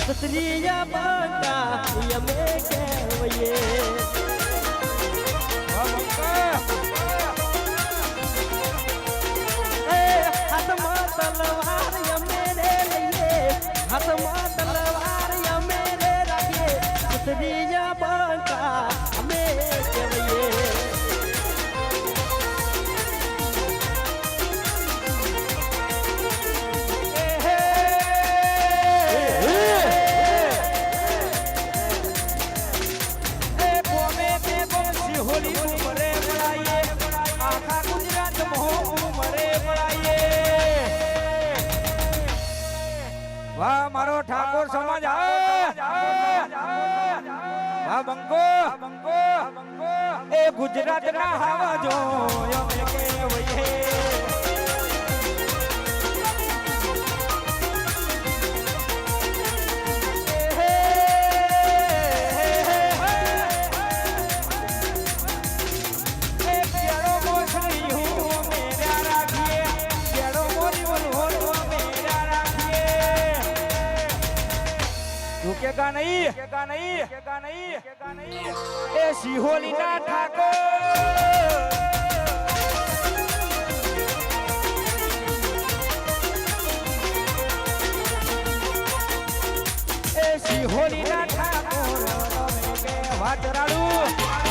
સ્ત્રીયા બાંધા અમે કહેવઈએ એ હાથમાં તલવાર અમે રે લઈએ હાથમાં તલવાર અમે રે રાખીએ સ્ત્રીયા બાંધા વાહ મારો ઠાકોર સમાજ વાહ બંકો બંકો એ ગુજરાત ના હાવા જો કેગા નહીં? કેગા નહીં? કેગા નહીં? કેગા નહીં? એ સિહોલી ના ઠાકોર. હોલી ના ઠાકોર વાટરાડું